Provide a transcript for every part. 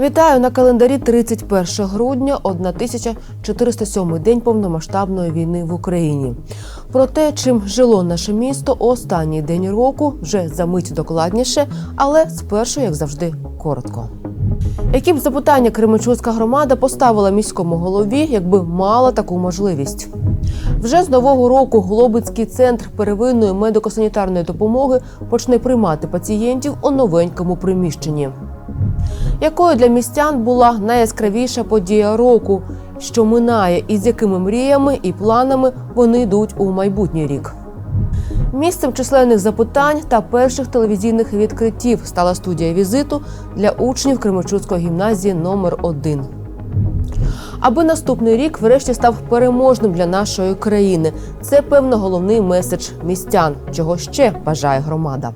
Вітаю на календарі 31 грудня, 1407 день повномасштабної війни в Україні. Про те, чим жило наше місто останній день року, вже за мить докладніше, але спершу, як завжди, коротко. Які б запитання Кременчуцька громада поставила міському голові, якби мала таку можливість? Вже з нового року Глобицький центр первинної медико-санітарної допомоги почне приймати пацієнтів у новенькому приміщенні. Якою для містян була найяскравіша подія року, що минає, і з якими мріями і планами вони йдуть у майбутній рік? Місцем численних запитань та перших телевізійних відкриттів стала студія візиту для учнів Кременчуцької гімназії номер 1 Аби наступний рік врешті став переможним для нашої країни. Це певно головний меседж містян, чого ще бажає громада.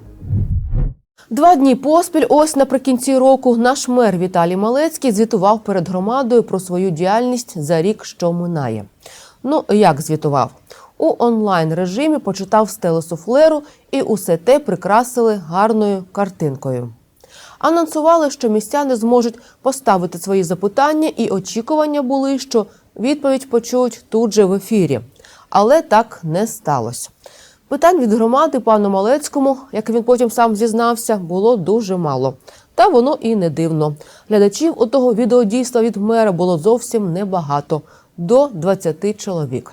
Два дні поспіль, ось наприкінці року, наш мер Віталій Малецький звітував перед громадою про свою діяльність за рік, що минає. Ну як звітував? У онлайн режимі почитав стелу суфлеру і усе те прикрасили гарною картинкою. Анонсували, що містяни зможуть поставити свої запитання, і очікування були, що відповідь почують тут же в ефірі. Але так не сталося. Питань від громади пану Малецькому, як він потім сам зізнався, було дуже мало. Та воно і не дивно. Глядачів у того відеодійства від мера було зовсім небагато до 20 чоловік.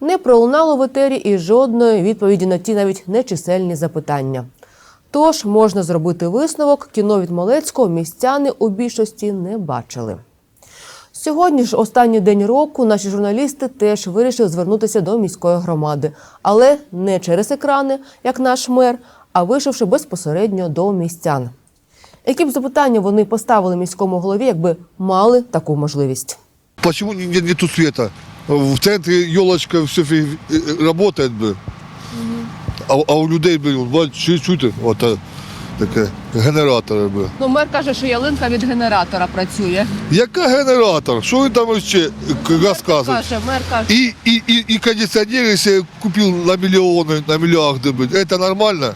Не пролунало в етері і жодної відповіді на ті навіть нечисельні запитання. Тож можна зробити висновок, кіно від Малецького містяни у більшості не бачили. Сьогодні ж останній день року наші журналісти теж вирішили звернутися до міської громади, але не через екрани, як наш мер, а вийшовши безпосередньо до містян. Які б запитання вони поставили міському голові, якби мали таку можливість? Не- нет, нету света? В центре елочка все работает бы. А, а у людей, блин, вот чуть-чуть вот таке генератори би. Ну, мер каже, що ялинка від генератора працює. Яка генератор? Що він там ще розказує? Каже, мер каже. І, і, і, і кондиціонери себе купив на мільйони, на мільярди. блін. Це нормально?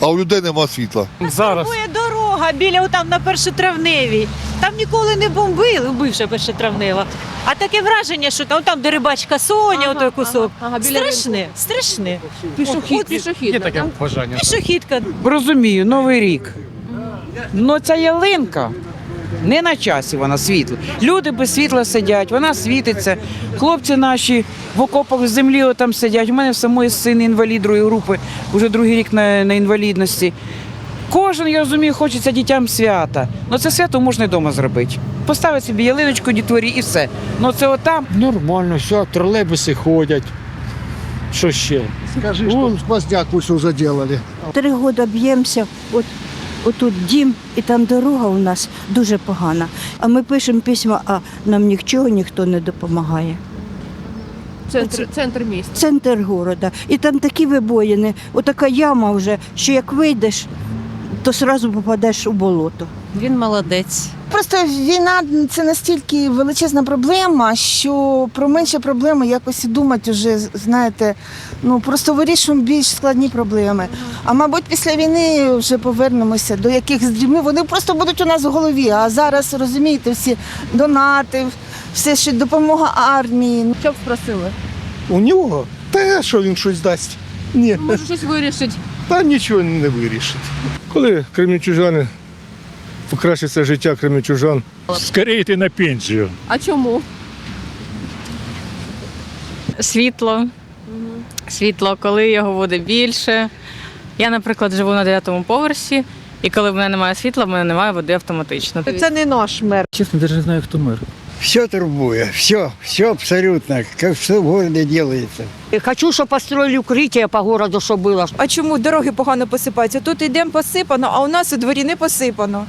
А у людей нема світла. Зараз Турбує дорога біля там на першотравневій. Там ніколи не бомбили, бивша першотравнева. А таке враження, що там, там де рибачка Соня, Ага, отой кусок. ага, ага, біля страшне, страшне. Пішохід, є таке бажання. Пішохідка. Розумію, Новий рік. Ну ця ялинка не на часі вона світла. Люди без світла сидять, вона світиться. Хлопці наші в окопах з землі там сидять. У мене в самої син інвалід другої групи, вже другий рік на, на інвалідності. Кожен, я розумію, хочеться дітям свята. Ну це свято можна і вдома зробити. Поставити собі ялиночку дітворі і все. Ну це отам Нормально, все, тролейбуси ходять. Що ще? Скажи, что сквозняк пусть уже заделали. Три роки б'ємося, от отут дім і там дорога у нас дуже погана. А ми пишемо письма, а нам нічого ніхто не допомагає. Центр, центр міста. Центр міста. І там такі вибоїни, отака яма вже, що як вийдеш, то одразу попадеш у болото. Він молодець. Просто війна це настільки величезна проблема, що про менші проблеми якось і думати вже, знаєте, ну просто вирішуємо більш складні проблеми. А мабуть, після війни вже повернемося до якихось дрібних. Вони просто будуть у нас в голові. А зараз розумієте, всі донати, все що допомога армії. Що б спросили? У нього? Та що він щось дасть? Ні, Може щось вирішить. та нічого не вирішить. Коли кремлячужани покращиться життя кремлячужан, Скоріше йти на пенсію. А чому? Світло. Світло, коли його буде більше. Я, наприклад, живу на 9-му поверсі, і коли в мене немає світла, в мене немає води автоматично. Це не наш мер. Чесно, навіть не знаю, хто мир. Все турбует, все, все абсолютно, как все в городе делается. Хочу, щоб построили укриття по городу, щоб було. А чому дороги погано посипаються? Тут йдемо посипано, а у нас у дворі не посипано.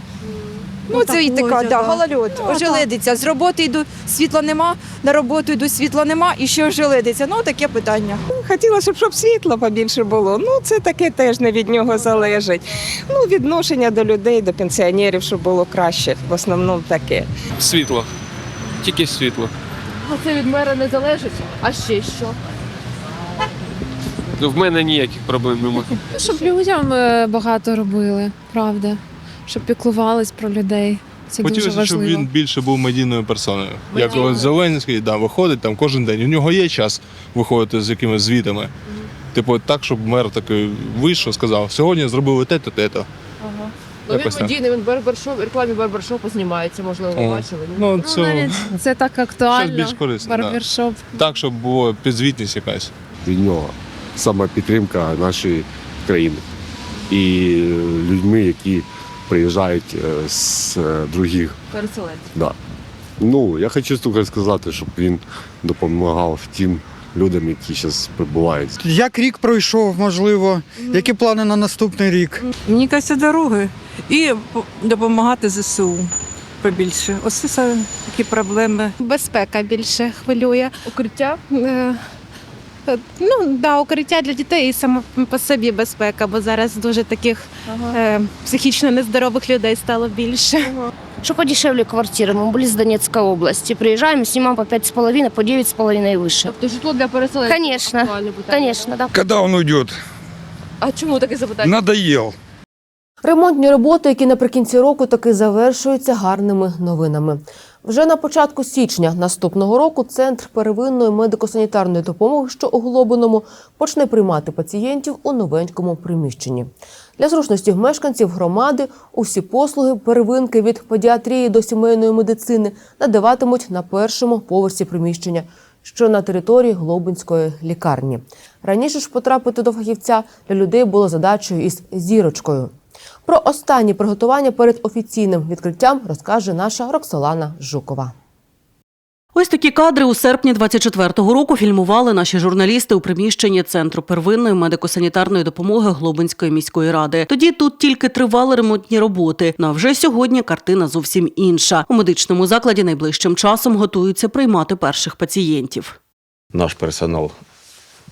Ну, це і така, да, голольот, ожеледиться. З роботи йду, світла нема, на роботу йду, світла нема, і ще ожеледиться. Ну, таке питання. Хотілося б, щоб світла побільше було. Ну, це таке теж не від нього залежить. Ну, відношення до людей, до пенсіонерів, щоб було краще. В основному таке. Світло. Тільки світло. А це від мера не залежить. А ще що? В мене ніяких проблем немає. Щоб людям е, багато робили, правда. Щоб піклувались про людей. Це дуже Хотілося, щоб важливо. він більше був медійною персоною. Як от Зеленський да, виходить там кожен день. У нього є час виходити з якимись звітами. Типу, так, щоб мер такий вийшов, сказав, сьогодні зробили те-то, те-то. Ну, він Якось так. він барбершоп, рекламі барбершопу знімається, можливо, О. Ну, Ну, це навіть це так актуально. більш корисне. Да. Барбершоп. Так, щоб була підзвітність якась. від нього саме підтримка нашої країни і людьми, які приїжджають е, з е, других. Переселенці. Да. Ну, я хочу тільки сказати, щоб він допомагав тим людям, які зараз прибувають. Як рік пройшов, можливо, які плани на наступний рік? Мені кажеться, дороги і допомагати ЗСУ побільше. Ось це такі проблеми. Безпека більше хвилює. Укриття? Е, е, Ну, да, укриття для дітей і саме по собі безпека, бо зараз дуже таких е, психічно нездорових людей стало більше. Что подешевле квартиры. Мы были с Донецкой области. Приезжаем, снимаем по 5,5, по 9,5 и выше. Тобто житло для переселенців. Конечно, актуальне питання. Конечно, да. Коли він уйде? А чому таке запитання? Надоел. Ремонтні роботи, які наприкінці року таки завершуються гарними новинами. Вже на початку січня наступного року центр первинної медико-санітарної допомоги, що у Глобиному, почне приймати пацієнтів у новенькому приміщенні. Для зручності мешканців громади усі послуги первинки від педіатрії до сімейної медицини надаватимуть на першому поверсі приміщення, що на території Глобинської лікарні. Раніше ж потрапити до фахівця для людей було задачею із зірочкою. Про останні приготування перед офіційним відкриттям розкаже наша Роксолана Жукова. Ось такі кадри у серпні 24-го року фільмували наші журналісти у приміщенні центру первинної медико-санітарної допомоги Глобинської міської ради. Тоді тут тільки тривали ремонтні роботи. Ну а вже сьогодні картина зовсім інша. У медичному закладі найближчим часом готуються приймати перших пацієнтів. Наш персонал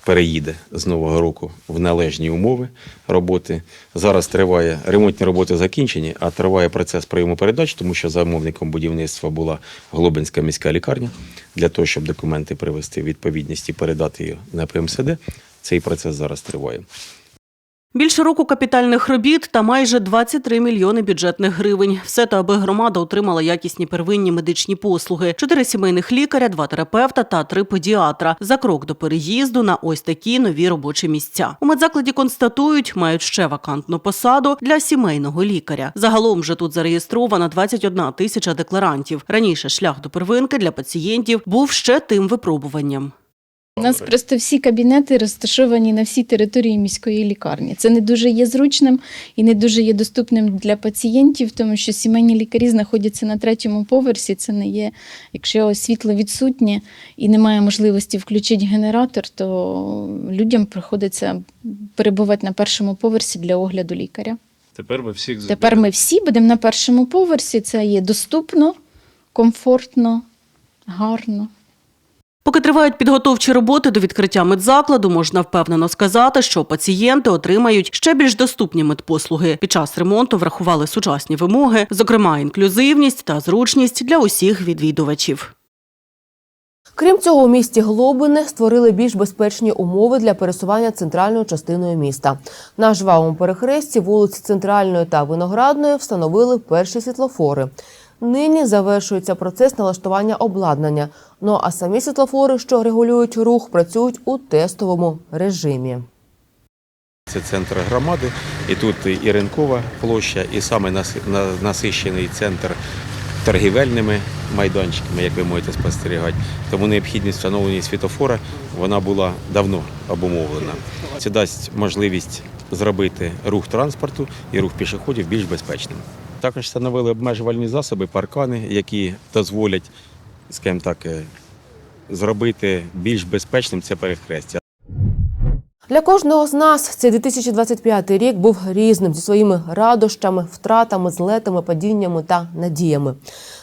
переїде з нового року в належні умови роботи. Зараз триває ремонтні роботи закінчені, а триває процес прийому передач, тому що замовником будівництва була Глобинська міська лікарня для того, щоб документи привести в відповідність і передати її на ПМСД. Цей процес зараз триває. Більше року капітальних робіт та майже 23 мільйони бюджетних гривень. Все те, аби громада отримала якісні первинні медичні послуги: чотири сімейних лікаря, два терапевта та три педіатра. За крок до переїзду на ось такі нові робочі місця. У медзакладі констатують, мають ще вакантну посаду для сімейного лікаря. Загалом же тут зареєстровано 21 тисяча декларантів. Раніше шлях до первинки для пацієнтів був ще тим випробуванням. У нас просто всі кабінети розташовані на всій території міської лікарні. Це не дуже є зручним і не дуже є доступним для пацієнтів, тому що сімейні лікарі знаходяться на третьому поверсі. Це не є, якщо світло відсутнє і немає можливості включити генератор, то людям приходиться перебувати на першому поверсі для огляду лікаря. Тепер ми всіх Тепер ми всі будемо на першому поверсі. Це є доступно, комфортно, гарно. Поки тривають підготовчі роботи до відкриття медзакладу, можна впевнено сказати, що пацієнти отримають ще більш доступні медпослуги. Під час ремонту врахували сучасні вимоги, зокрема інклюзивність та зручність для усіх відвідувачів. Крім цього, у місті Глобине створили більш безпечні умови для пересування центральною частиною міста. На жвавому перехресті вулиці Центральної та Виноградної встановили перші світлофори. Нині завершується процес налаштування обладнання. Ну а самі світлофори, що регулюють рух, працюють у тестовому режимі. Це центр громади, і тут і ринкова площа, і саме насищений центр торгівельними майданчиками, як ви можете спостерігати. Тому необхідність встановлення світофора вона була давно обумовлена. Це дасть можливість зробити рух транспорту і рух пішоходів більш безпечним. Також встановили обмежувальні засоби, паркани, які дозволять, скажімо так, е, зробити більш безпечним це перехрестя. Для кожного з нас цей 2025 рік був різним зі своїми радощами, втратами, злетами, падіннями та надіями.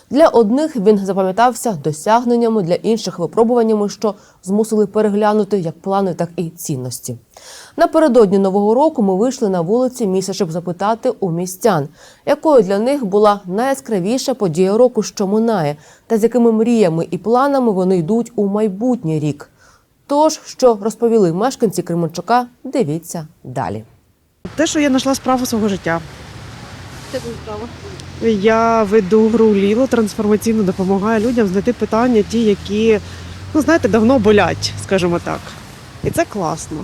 Для одних він запам'ятався досягненнями, для інших випробуваннями, що змусили переглянути як плани, так і цінності. Напередодні нового року ми вийшли на вулиці міста, щоб запитати у містян, якою для них була найяскравіша подія року, що минає, та з якими мріями і планами вони йдуть у майбутній рік. Тож, що розповіли мешканці Кременчука, дивіться далі. Те, що я знайшла справу свого життя. Я веду гру Ліло трансформаційно допомагаю людям знайти питання, ті, які, ну знаєте, давно болять, скажімо так. І це класно.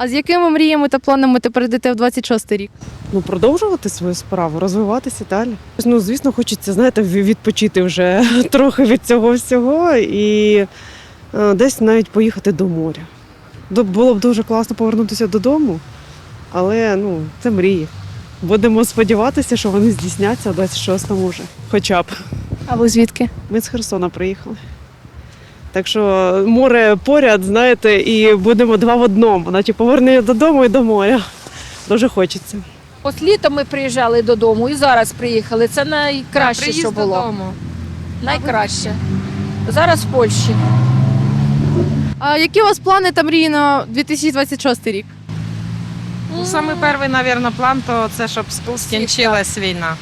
А з якими мріями та планами ти перейдете в 26 рік? Ну, продовжувати свою справу, розвиватися далі. Ну, звісно, хочеться, знаєте, відпочити вже трохи від цього всього і е, десь навіть поїхати до моря. Було б дуже класно повернутися додому, але ну, це мрії. Будемо сподіватися, що вони здійсняться у 26-му вже. Хоча б. А ви звідки? Ми з Херсона приїхали. Так що море поряд, знаєте, і будемо два в одному. Наче повернення додому і до моря. Дуже хочеться. От літом ми приїжджали додому і зараз приїхали. Це найкраще, що було. Найкраще. Зараз в Польщі. А які у вас плани та мрії на 2026 рік? Ну, Саме перший, мабуть, план то це щоб скінчилась війна.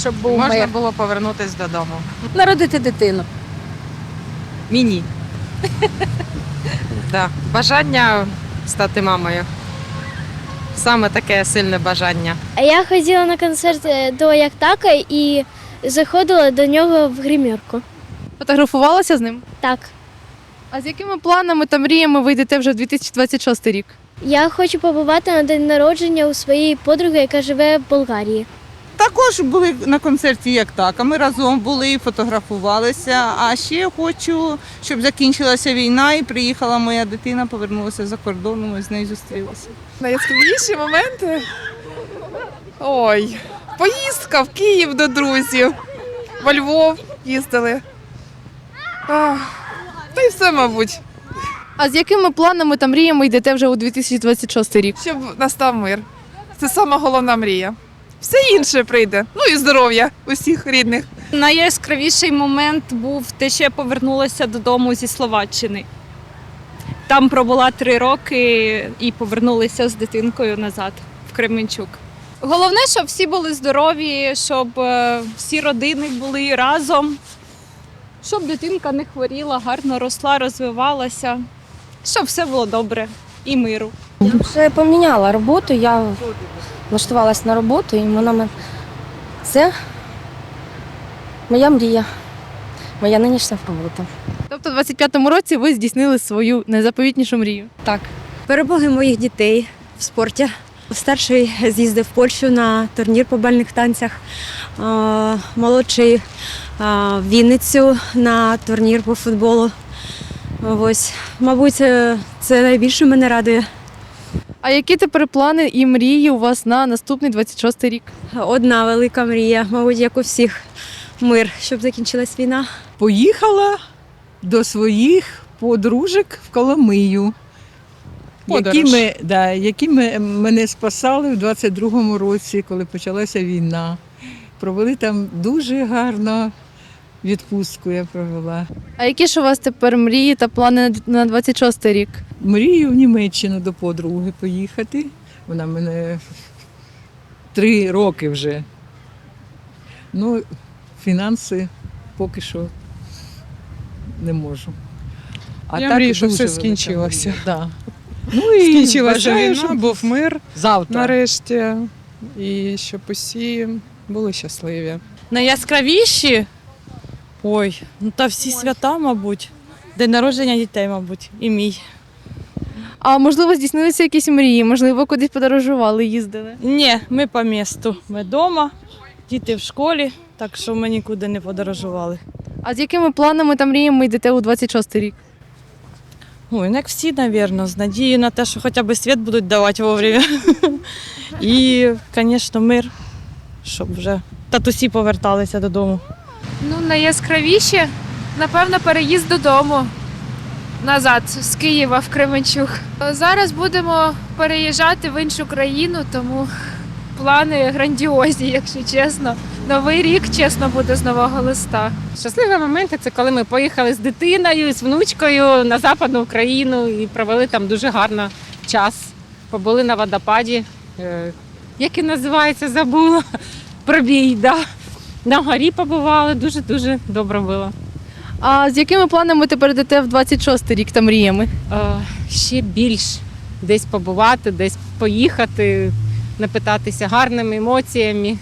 Щоб був Можна мир. було повернутися додому. Народити дитину. Міні. да. Бажання стати мамою. Саме таке сильне бажання. А я ходила на концерт е, до Яктака і заходила до нього в гримерку. Фотографувалася з ним? Так. А з якими планами та мріями ви йдете вже в 2026 рік? Я хочу побувати на день народження у своєї подруги, яка живе в Болгарії. Також були на концерті як так. А ми разом були, і фотографувалися. А ще хочу, щоб закінчилася війна і приїхала моя дитина, повернулася за кордону, ми з нею зустрілися. Найяскравіші моменти. Ой, поїздка в Київ до друзів. Во Львов їздили. Ах, Та й все, мабуть. А з якими планами та мріями йдете вже у 2026 рік? Щоб настав мир. Це сама головна мрія. Все інше прийде. Ну і здоров'я усіх рідних. Найяскравіший момент був те, що я повернулася додому зі Словаччини. Там пробула три роки і повернулася з дитинкою назад в Кременчук. Головне, щоб всі були здорові, щоб е, всі родини були разом, щоб дитинка не хворіла, гарно росла, розвивалася, щоб все було добре і миру. Я вже поміняла роботу, я влаштувалася на роботу і вона це моя мрія, моя нинішня робота. Тобто, в 25-му році ви здійснили свою найзаповітнішу мрію. Так. Перемоги моїх дітей в спорті. Старший з'їздив в Польщу на турнір по бальних танцях. Молодший в Вінницю на турнір по футболу. Ось, мабуть, це це найбільше мене радує. А які тепер плани і мрії у вас на наступний 26 рік? Одна велика мрія, мабуть, як у всіх мир, щоб закінчилась війна. Поїхала до своїх подружок в Коломию. Які, ми, да, які ми, мене спасали в 22-му році, коли почалася війна. Провели там дуже гарно відпустку я провела. А які ж у вас тепер мрії та плани на 26 рік? Мрію в Німеччину до подруги поїхати. Вона мене три роки вже. Ну, фінанси поки що не можу. Я мрію, щоб дуже все велика скінчилося. мрія, Да. Ну і Скінчилася бажаю, війна, щоб був мир завтра. нарешті. І щоб усі були щасливі. Найяскравіші? Ой, ну та всі свята, мабуть. День народження дітей, мабуть, і мій. А можливо, здійснилися якісь мрії, можливо, кудись подорожували, їздили. Ні, ми по місту. Ми вдома, діти в школі, так що ми нікуди не подорожували. А з якими планами та мріями йдете у 26 рік? Ой, ну як всі, мабуть, з надією на те, що хоча б світ будуть давати вовремя. І, звісно, мир, щоб вже татусі поверталися додому. Ну, найяскравіше, напевно, переїзд додому. назад з Києва в Кременчук. Зараз будемо переїжджати в іншу країну, тому плани грандіозні, якщо чесно. Новий рік, чесно, буде з нового листа. Щасливі моменти це коли ми поїхали з дитиною, з внучкою на Западну Україну і провели там дуже гарно час. Побули на водопаді, е, як і називається, забула. Пробій, да. На горі побували, дуже-дуже добре було. А з якими планами тепер йдете в 26-й рік та мріями? Е, ще більш десь побувати, десь поїхати, напитатися гарними емоціями.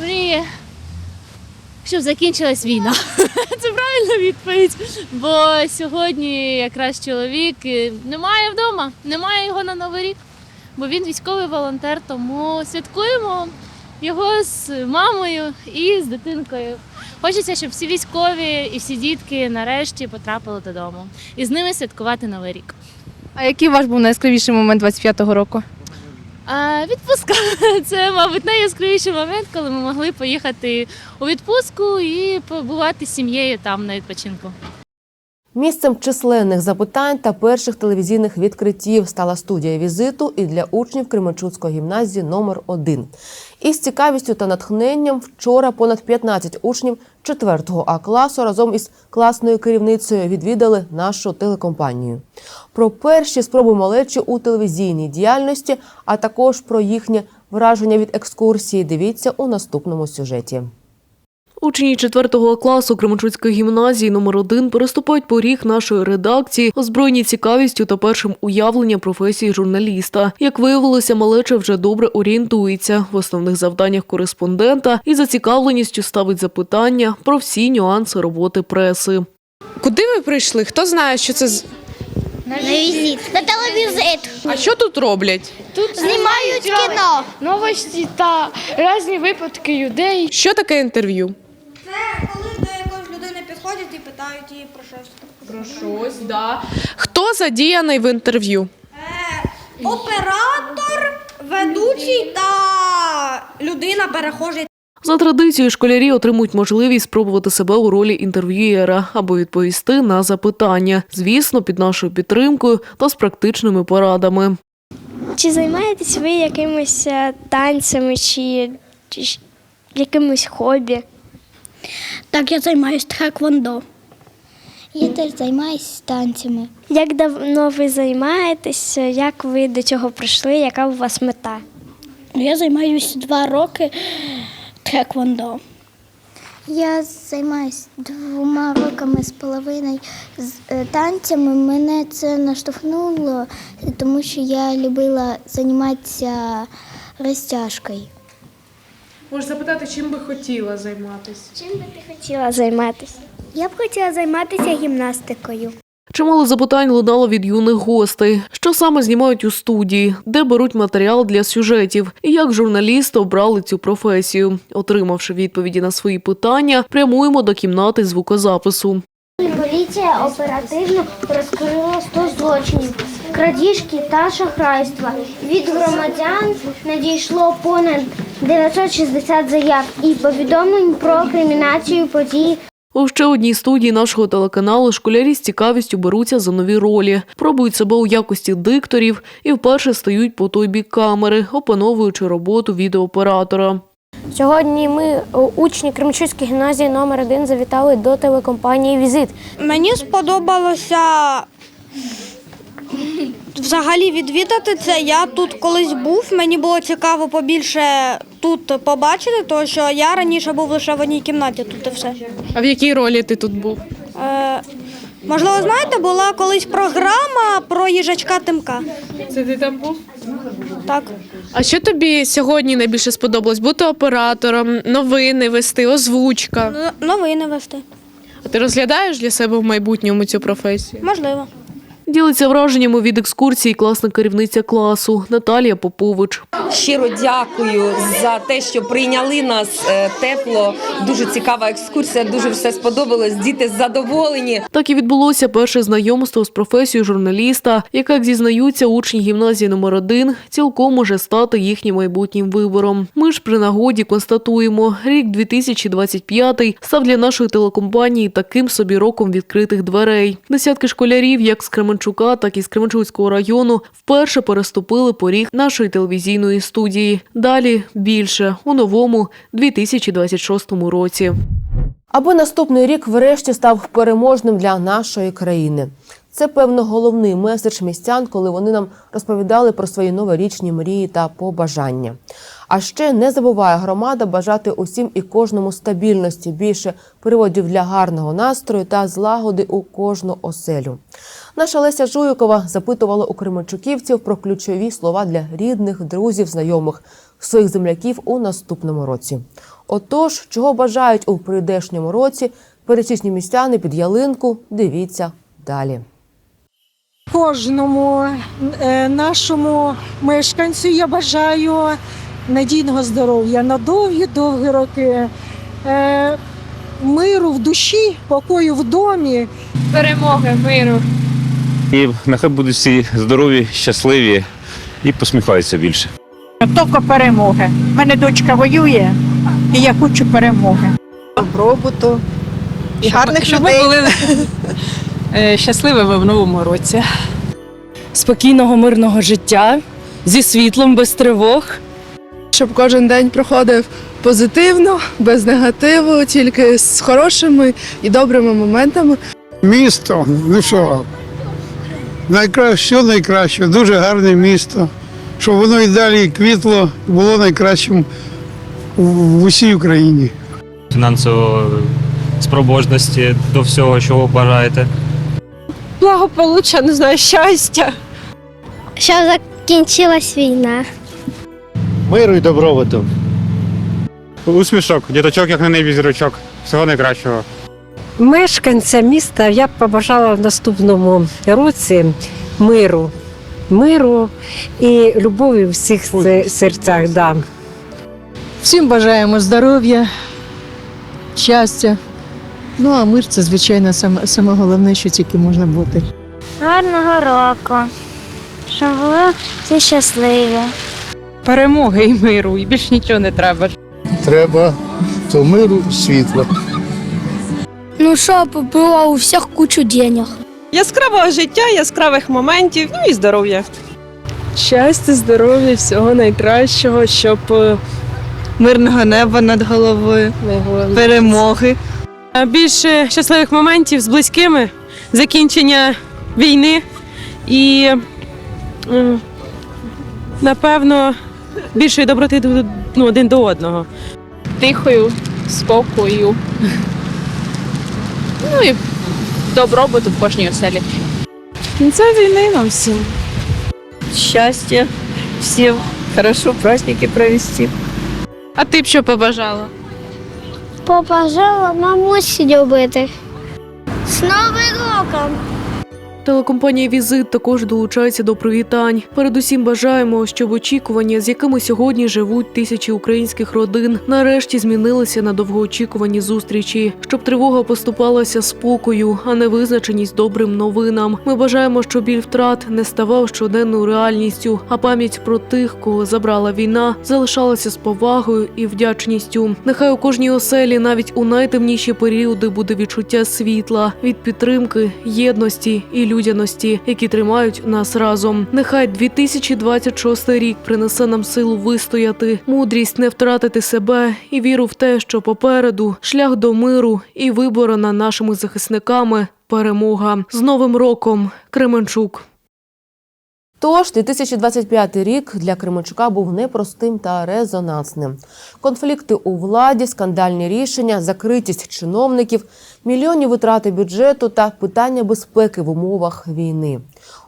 Мріє, щоб закінчилась війна. Це правильна відповідь. Бо сьогодні якраз чоловік е, немає вдома, немає його на Новий рік, бо він військовий волонтер, тому святкуємо його з мамою і з дитинкою. Хочеться, щоб всі військові і всі дітки нарешті потрапили додому і з ними святкувати Новий рік. А який ваш був найяскравіший момент 25-го року? А відпустка це, мабуть, найяскравіший момент, коли ми могли поїхати у відпустку і побувати з сім'єю там на відпочинку. Місцем численних запитань та перших телевізійних відкриттів стала студія візиту і для учнів Кременчуцької гімназії номер 1 Із цікавістю та натхненням вчора понад 15 учнів 4 А класу разом із класною керівницею відвідали нашу телекомпанію. Про перші спроби малечі у телевізійній діяльності, а також про їхнє враження від екскурсії. Дивіться у наступному сюжеті. Учні 4 класу Кременчуцької гімназії номер 1 переступають поріг нашої редакції, озброєні цікавістю та першим уявленням професії журналіста. Як виявилося, малеча вже добре орієнтується в основних завданнях кореспондента і зацікавленістю ставить запитання про всі нюанси роботи преси. Куди ви прийшли? Хто знає, що це з- На візит. На телевізит. А що тут роблять? Тут знімають кіно. Новості та різні випадки людей. Що таке інтерв'ю? Це коли до якоїсь людини підходять і питають її про щось. Про щось, да. Хто задіяний в інтерв'ю? Оператор, ведучий та людина перехожий. За традицією, школярі отримують можливість спробувати себе у ролі інтерв'юєра або відповісти на запитання, звісно, під нашою підтримкою та з практичними порадами. Чи займаєтесь ви якимись е, танцями чи, чи якимось хобі? Так, я займаюся тхеквондо. Я теж займаюся танцями. Як давно ви займаєтесь? Як ви до цього прийшли? Яка у вас мета? Я займаюся два роки тхеквондо. Я займаюся двома роками з половиною з е, танцями. Мене це наштовхнуло, тому що я любила займатися розтяжкою. Можеш запитати, чим би хотіла займатися? Чим би ти хотіла займатися? Я б хотіла займатися гімнастикою. Чимало запитань лунало від юних гостей, що саме знімають у студії, де беруть матеріал для сюжетів, і як журналісти обрали цю професію. Отримавши відповіді на свої питання, прямуємо до кімнати звукозапису. Поліція оперативно розкрила 100 злочинів, крадіжки та шахрайства. Від громадян надійшло понад 960 заяв і повідомлень про кримінацію подій У ще одній студії нашого телеканалу школярі з цікавістю беруться за нові ролі, пробують себе у якості дикторів і вперше стають по той бік камери, опановуючи роботу відеооператора. Сьогодні ми, учні Кремчуцької гімназії номер 1 завітали до телекомпанії Візит. Мені сподобалося взагалі відвідати це. Я тут колись був. Мені було цікаво побільше тут побачити, тому що я раніше був лише в одній кімнаті. Тут і все. А в якій ролі ти тут був? Е, можливо, знаєте, була колись програма про їжачка Тимка. Це ти там був? Так. А що тобі сьогодні найбільше сподобалось? Бути оператором, новини вести, озвучка. Н- Новини вести. А ти розглядаєш для себе в майбутньому цю професію? Можливо. Ділиться враженнями від екскурсії класна керівниця класу Наталія Попович. Щиро дякую за те, що прийняли нас е, тепло. Дуже цікава екскурсія, дуже все сподобалось. Діти задоволені. Так і відбулося перше знайомство з професією журналіста, яка, як зізнаються учні гімназії номер 1 цілком може стати їхнім майбутнім вибором. Ми ж при нагоді констатуємо, рік 2025 став для нашої телекомпанії таким собі роком відкритих дверей. Десятки школярів, як з Кременчука, так і з Кременчуцького району, вперше переступили поріг нашої телевізійної студії. Далі більше у новому 2026 році. Аби наступний рік врешті став переможним для нашої країни. Це певно головний меседж містян, коли вони нам розповідали про свої новорічні мрії та побажання. А ще не забуває громада бажати усім і кожному стабільності, більше приводів для гарного настрою та злагоди у кожну оселю. Наша Леся Жуйкова запитувала у кременчуківців про ключові слова для рідних, друзів, знайомих, своїх земляків у наступному році. Отож, чого бажають у прийдешньому році пересічні містяни під ялинку, дивіться далі. Кожному е, нашому мешканцю я бажаю надійного здоров'я на довгі-довгі роки, е, миру в душі, покою в домі. Перемоги, миру. І нехай будуть всі здорові, щасливі і посміхаються більше. Тільки перемоги. У мене дочка воює, і я хочу перемоги. Добробуту І гарних щоб людей. ми були щасливими в новому році. спокійного мирного життя зі світлом, без тривог. Щоб кожен день проходив позитивно, без негативу, тільки з хорошими і добрими моментами. Місто, ну що, найкраще, найкраще, дуже гарне місто. Щоб воно і далі квітло, було найкращим в, в усій Україні. фінансової спроможності до всього, чого бажаєте. Благополуччя, не знаю, щастя. Щоб закінчилась війна. Миру і добробуту. Усмішок, діточок, як на небі зірочок. Всього найкращого. Мешканцям міста я б побажала в наступному році миру. Миру і любові в всіх се- серцях. Да. Всім бажаємо здоров'я, щастя. Ну а мир це, звичайно, саме, саме головне, що тільки можна бути. Гарного року. Щоб були всі щасливі. Перемоги і миру, і більш нічого не треба. Треба то миру, світла. Ну, щоб було у всіх кучу денег. Яскравого життя, яскравих моментів, ну і здоров'я. Щастя, здоров'я, всього найкращого, щоб е, Мирного неба над головою, перемоги. Більше щасливих моментів з близькими, закінчення війни і, е, напевно, більшої доброти ну, один до одного. Тихою, спокою. Ну і добробуту в кожній оселі. Кінця війни нам всім. Щастя, всім хорошо праздники провести. А ти б що побажала? Побажала мамусі любити. З Новим роком! Телекомпанія Візит також долучається до привітань. Передусім бажаємо, щоб очікування, з якими сьогодні живуть тисячі українських родин, нарешті змінилися на довгоочікувані зустрічі, щоб тривога поступалася спокою, а не визначеність добрим новинам. Ми бажаємо, щоб біль втрат не ставав щоденною реальністю, а пам'ять про тих, кого забрала війна, залишалася з повагою і вдячністю. Нехай у кожній оселі, навіть у найтемніші періоди, буде відчуття світла від підтримки, єдності і людяності, які тримають нас разом. Нехай 2026 рік принесе нам силу вистояти, мудрість не втратити себе і віру в те, що попереду шлях до миру і виборона нашими захисниками. Перемога з новим роком Кременчук. Тож 2025 рік для Кременчука був непростим та резонансним. Конфлікти у владі, скандальні рішення, закритість чиновників, мільйонні витрати бюджету та питання безпеки в умовах війни.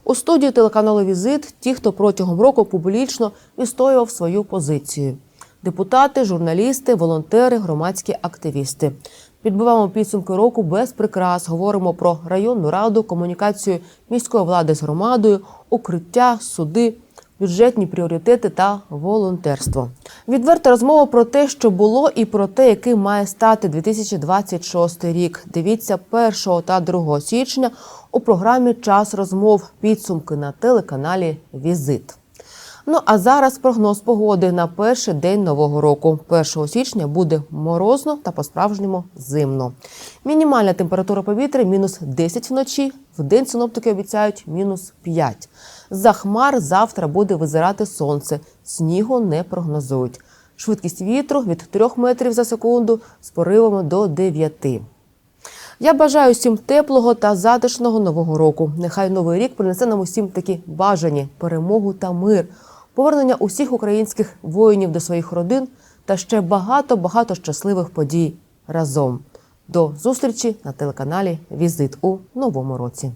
У студії телеканалу Візит ті, хто протягом року публічно відстоював свою позицію: депутати, журналісти, волонтери, громадські активісти. Підбиваємо підсумки року без прикрас. Говоримо про районну раду, комунікацію міської влади з громадою, укриття, суди, бюджетні пріоритети та волонтерство. Відверта розмова про те, що було, і про те, яким має стати 2026 рік. Дивіться 1 та 2 січня у програмі Час розмов підсумки на телеканалі Візит. Ну а зараз прогноз погоди на перший день нового року. 1 січня буде морозно та по-справжньому зимно. Мінімальна температура повітря мінус 10 вночі. В день синоптики обіцяють мінус 5. За хмар завтра буде визирати сонце. Снігу не прогнозують. Швидкість вітру від 3 метрів за секунду з поривами до 9. Я бажаю всім теплого та затишного нового року. Нехай новий рік принесе нам усім такі бажані перемогу та мир, повернення усіх українських воїнів до своїх родин та ще багато багато щасливих подій разом. До зустрічі на телеканалі Візит у новому році.